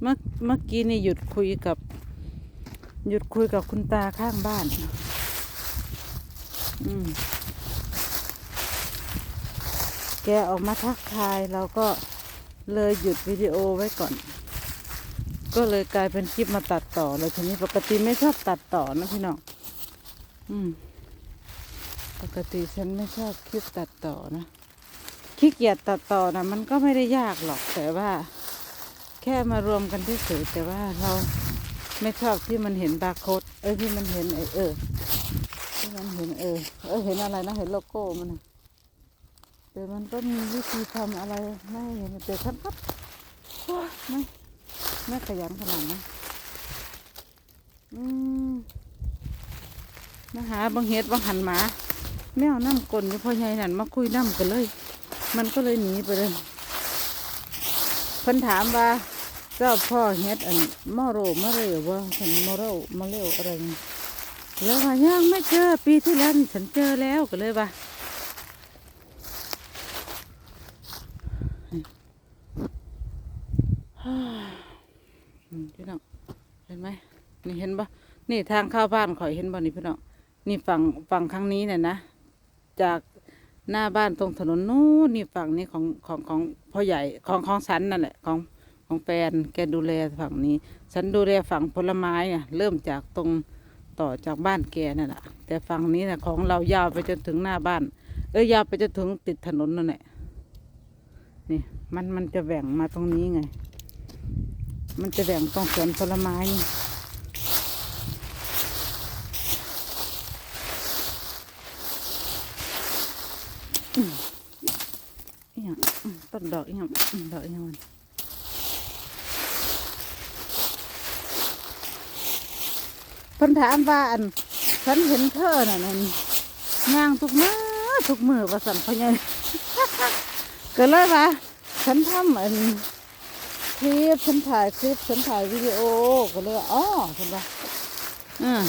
เมื่อเมื่อกี้นี่หยุดคุยกับ หยุดคุยกับคุณตาข้างบ้าน อืม แกออกมาทักทายเราก็เลยหยุดวิดีโอไว้ก่อน ก็เลยกลายเป็นคลิปมาตัดต่อเลยทีนี้ปกติไม่ชอบตัดต่อนะพี่น้องอืม ปกติฉันไม่ชอบคลิปตัดต่อนะขี้เกียจตัดต่อนะมันก็ไม่ได้ยากหรอกแต่ว่า แค่มารวมกันเฉยแต่ว่าเราไม่ชอบที่มันเห็นบาร์โค้ดเอ้ยที่มันเห็นไอ้เออที่มันเห็นเออเออเห็นอะไรนะเห็นโลโก้มันแต่มันก็มีวิธีทำอะไรไม่เห็นแต่ฉันก็ไม่ไม่ขยันขนาดนั้นอืมมาหาบางเฮ็ดบางหันหมา แมวน้ำกลนอยู่พ่อใหญ่นั่นมาคุยน้ำกันเลย มันก็เลยหนีไปเลยเพิ่นถามว่า เจ้าพ่อเฮ็ดอันมอโรมาเร็วว่าฉันมอโรมาเร็วอะไรนี่แล้วว่ายังไม่เจอปีที่แล้วนี่ฉันเจอแล้วก็เลยว่าพี่น้องเห็นไหมนี่เห็นปะนี่ทางเข้าบ้านข่อยเห็นบ่นี่พี่น้องนี่ฝั่งฝั่งข้างนี้เนี่ยนะ จากหน้าบ้านตรงถนนนู้นนี่ฝั่งนี้ของของของพ่อใหญ่ของของฉันนั่นแหละของ ของแฟนแกดูแลฝั่งนี้ ฉันดูแลฝั่งผลไม้อะเริ่มจากตรงต่อจากบ้านแกนั่นแหละแต่ฝั่งนี้นะของเรายาวไปจนถึงหน้าบ้าน เอ้ยยาวไปจนถึงติดถนนนั่นแหละนี่มันมันจะแหว่งมาตรงนี้ไง มันจะแหว่งตรงสวนผลไม้นี่อีหยังต้นดอกอีหยังดอกอีหยัง นเพิ่นถามว่าอันฉันเห็นเธอน่ะนั่นย่างทุกมือทุกมือว่าสันพยันก็เลยว่าฉันทำอันคลิปฉันถ่ายคลิปฉันถ่ายวิดีโอก็เลยว่าอ๋อฉันว่าอืม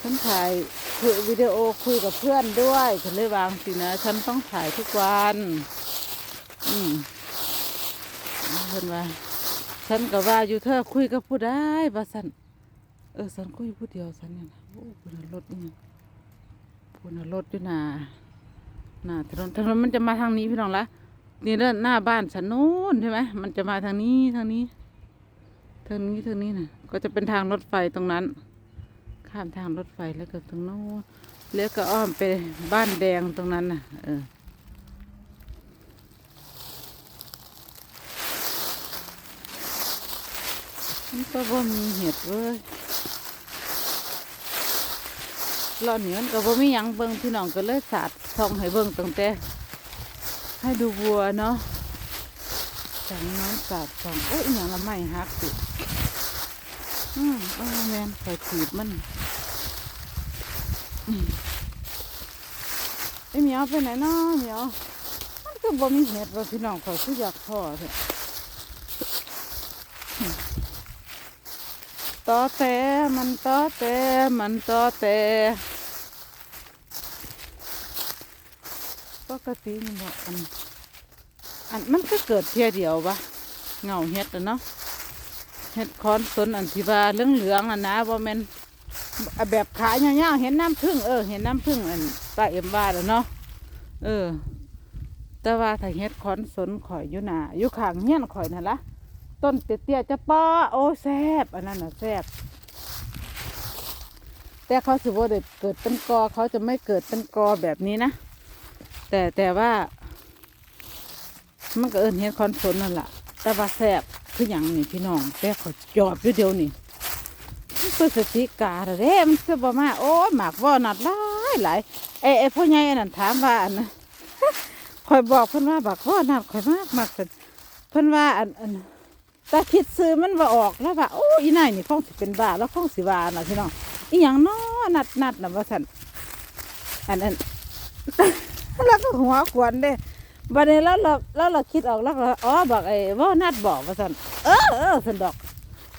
ฉันถ่ายคุยวิดีโอคุยกับเพื่อนด้วยฉันเลยวางสินะ ฉันต้องถ่ายทุกวัน อืมเพิ่นว่าฉันก็ว่าอยู่เธอคุยกับผู้ได้ว่าสัน เออฉันคุยผู้เดียวฉันเนี่ยนะโอ้คุณรถนี่คุณรถอยู่น้าหน้าถนนถนนมันจะมาทางนี้พี่น้องละนี่เด้านหน้าบ้านฉันนู้นใช่ไหมมันจะมาทางนี้ทางนี้ทางนี้ทางนี้นะก็จะเป็นทางรถไฟตรงนั้น ข้ามทางรถไฟแล้วก็ตรงโน้นเลี้ยวก็อ้อมไปบ้านแดงตรงนั้นน่ะ เออมันก็บ่มีเห็ดเว้ย รอเหนียนก็บ่มีหยังเบิ่งพี่น้องก็เลยสาดส่องให้เบิ่งตั้งแต่ให้ดูวัวเนาะจังน้ำสาดส่องเอ้ยอย่างละไม่ฮักสิอืมเออแมนคอยถีบมันไอ้เหมียวไปไหนเนาะเหมียวมันก็บ่มีเห็ดว่าพี่น้องคอยคืออยากพ่อเถอะตอแต่มันต่อแต่มันต่อแต่ ปกตินี่บอกอันอันมันก็เกิดเพียเดียววะเงาเฮ็ดอะเนาะเฮ็ดคอนสนอันที่ว่าเหลืองเหลืองอะนะว่ามันแบบขายาวๆเห็นน้ำผึ้งเออเห็นน้ำผึ้งอันป้าเอ็มว่าแล้วเนาะเออ แต่ว่าถ้าเฮ็ดคอนสนข่อยอยู่หนาอยู่ข้างเฮียนข่อยนั่นละต้นเตี้ยๆจะป้อโอ้แซบอันนั้นน่ะแซบแต่เขาสิว่าเด็ดเกิดเป็นกอเขาจะไม่เกิดเป็นกอแบบนี้นะ แต่แต่ว่า มันก็เอินเฮ็ดคอนสนนั่นแหละแต่ว่าแซบคืออย่างนี้พี่น้องแต่เขาจอบอยู่เดียวนี่มันคือสติกาเด้มันคือบ่มาโอ้หมากว่านัดหลายหลายไอ้ไอ้พ่อใหญ่อันนั้นถามว่าอันนะคอยบอกเพิ่นว่าบักว่านัดคอยมากมากเพิ่นเพิ่นว่าอันอันต่คิดซื้อมันว่าออกแล้วว่าโอ้อีนายนี่คงสิเป็นบ้าแล้วคงสิวาน่ะพี่น้องอีหยังน้อนัดนัดน่ะว่าสันอันนั้น แล้วก็หัวขวนเด้บัดนี้แล้วเราแล้วเราคิดออกแล้วก็อ๋อบอกไอ้ว่านัดบอกว่าสันเออเออสันดอก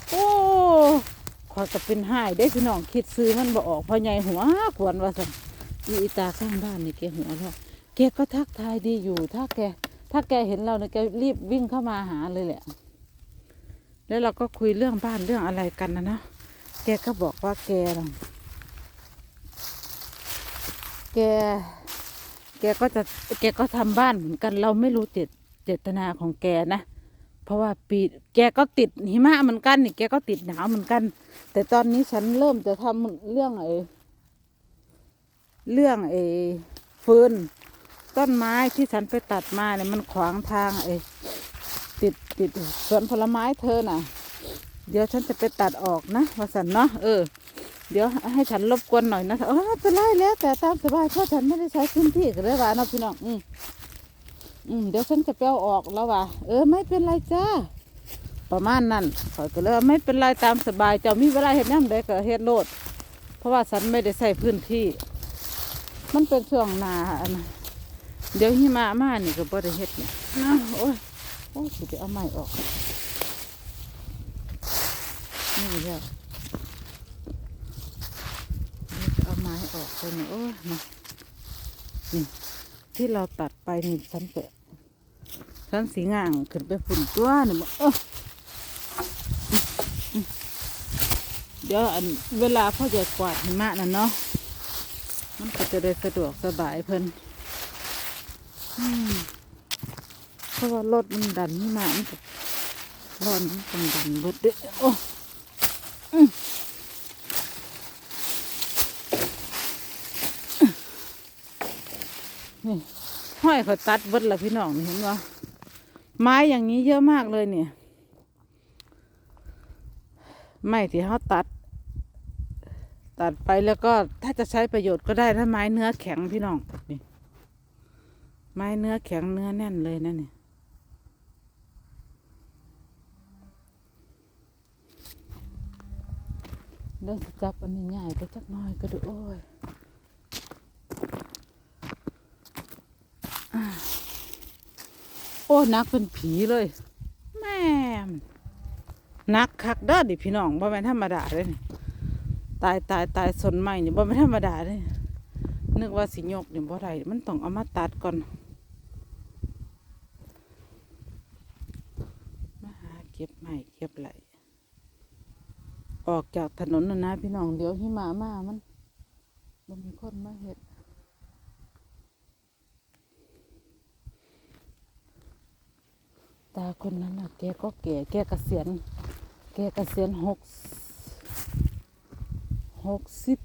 โอ้ขอยก็เป็นหายได้พี่น้องคิดซื้อมันบ่ออกพอใหญ่หัวขวนว่าสันอีตาข้างบ้านนี่แกหัวแล้วแกก็ทักทายดีอยู่ ถ้าแก ถ้าแกเห็นเราเนี่ยแกรีบวิ่งเข้ามาหาเลยแหละ แล้วเราก็คุยเรื่องบ้านเรื่องอะไรกันนะเนาะแกก็บอกว่าแกแก แกก็จะแกก็ทำบ้านเหมือนกันเราไม่รู้เจตเจตนาของแกนะ เพราะว่าปีแกก็ติดหิมะเหมือนกันนี่แกก็ติดหนาวเหมือนกัน แต่ตอนนี้ฉันเริ่มจะทำเรื่องไอ้เรื่องไอ้ฟืนต้นไม้ที่ฉันไปตัดมาเนี่ยมันขวางทางไอ้ติดติดสวนผลไม้เธอน่ะ เดี๋ยวฉันจะไปตัดออกนะวสันเนาะเออ เดี๋ยวให้ฉันรบกวนหน่อยนะเออไม่เป็นไรแล้วแต่ตามสบายเพราะฉันไม่ได้ใช้พื้นที่ก็ได้ว่านะพี่น้องอืมอืมเดี๋ยวฉันจะไปเอาออกแล้วว่ะเออไม่เป็นไรจ้าประมาณนั้นขอยก็เลยไม่เป็นไรตามสบายเจ้ามีเวลาเห็ดย่ำใดก็เฮ็ดโลด เพราะว่าฉันไม่ได้ใส่พื้นที่ มันเป็นช่วงนาอันเดี๋ยวหิมะมานี่ก็บ่ได้เฮ็ดเนี่ยนะโอ้ยโอ้ยสิไปเอาไม้ออกนี่เด้อเดี๋ยวจะเอาไม้ออกไปนี่โอ้ยมานี่ที่เราตัดไปนี่ฉันเปะฉันสีง่างขึ้นไปฝุ่นตัวนี่บ่เออเดี๋ยวอันเวลาพ่อจะกวาดหิมะนั่นเนาะมันก็จะได้สะดวกสบายเพิ่นเพราะว่ารถมันดันหิมะมันร้อนมันต้องดันเบิดเด้อโอ้อืม นี่ห้อยเขาตัดเบิดละพี่น้องเห็นว่าไม้อย่างนี้เยอะมากเลยเนี่ย ไม้ที่เขาตัด ตัดไปแล้วก็ถ้าจะใช้ประโยชน์ก็ได้ถ้าไม้เนื้อแข็งพี่น้องนี่ไม้เนื้อแข็งเนื้อแน่นเลยนะเนี่ยเดินจับอันนี้ใหญ่ไปจักน้อยก็ดูโอ้ยอ่าโอ้นักเป็นผีเลยแม่มนักคักด้อดิพี่น้องบ่แม่นธรรมดาเลยตายตายตายสนใหม่เนี่ยบ่แม่นธรรมดาเลยนึกว่าสิยกเนี่ยบ่ได้มันต้องเอามาตัดก่อนมาหาเก็บใหม่เก็บไหลออกจากถนนนะนะพี่น้องเดี๋ยวหิมะมามันมันมีคนมาเฮ็ด ตาคนนั้นน่ะแกก็แก่แกเกษียณแกเกษียณหกหกสิบ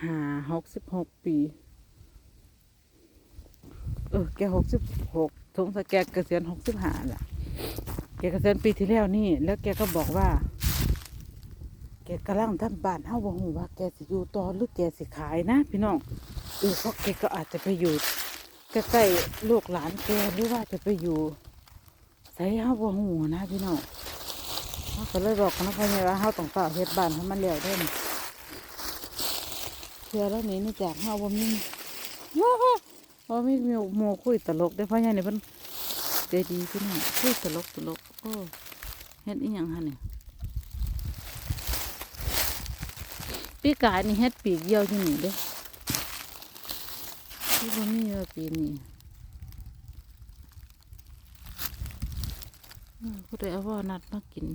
ห้าหกสิบหกปี เออแกหกสิบหกสงสัยแกเกษียณหกสิบห้าแหละแกเกษียณปีที่แล้วนี่ แล้วแกก็บอกว่า แกกำลังทำบ้านเฮาบ่ฮู้ว่า แกสิอยู่ต่อหรือแกสิขายนะ พี่น้องเออเพราะแกก็อาจจะไปอยู่ใกล้ๆลูกหลานแกหรือว่าจะไปอยู่ ใส่เฮาบ่ฮู้นะพี่น้องเขาก็เลยบอกกันนะพ่อเนี่ยว่าเฮาต้องต่อเฮ็ดบ้านให้มันแล้วเด้นเชื่อแล้วนี้นี่จากเฮาบ่มีบ่มีมีหมู่คุยตลกได้อพ่อเนี่ยนี่เพิ่นใจดีพี่น้องคุยตลกตลกโอ้เฮ็ดอีหยังหั่นนี่ปีกายนี่เฮ็ดปีกเดียวอยู่นี่เด้อที่บ่มีว่าปีนี้เออ ผู้ใดเอาว่านัดมากิน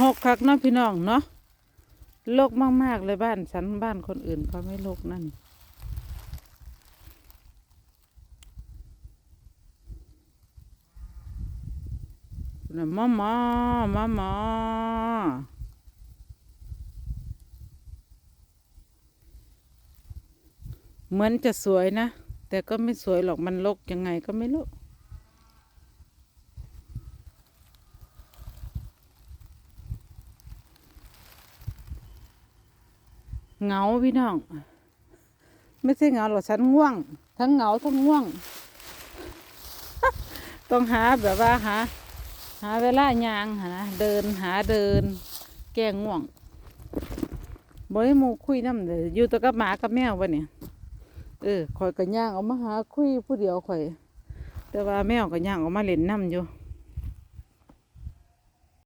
หกคักเนาะพี่น้องเนาะโลกมาก ๆ เลยบ้านฉันบ้านคนอื่นเขาไม่โลกนั่น นะมอมอมอมอเหมือนจะสวยนะ แต่ก็ไม่สวยหรอกมันลกยังไงก็ไม่รู้เงาพี่น้อง ไม่ใช่เงาหรอกฉันง่วง ทั้งเงาทั้งง่วง ต้องหาแบบว่าหา หาเวลายางหาเดินหาเดิน แก้ง่วงบ่ให้หมูคุยน้ำเลยอยู่แตัวกับหมากับแมววะเนี่ยเออข่อยกับย่างเอามาหาคุยผู้เดียวข่อย แต่ว่าแมวกับย่างออกมาเล่นน้ำอยู่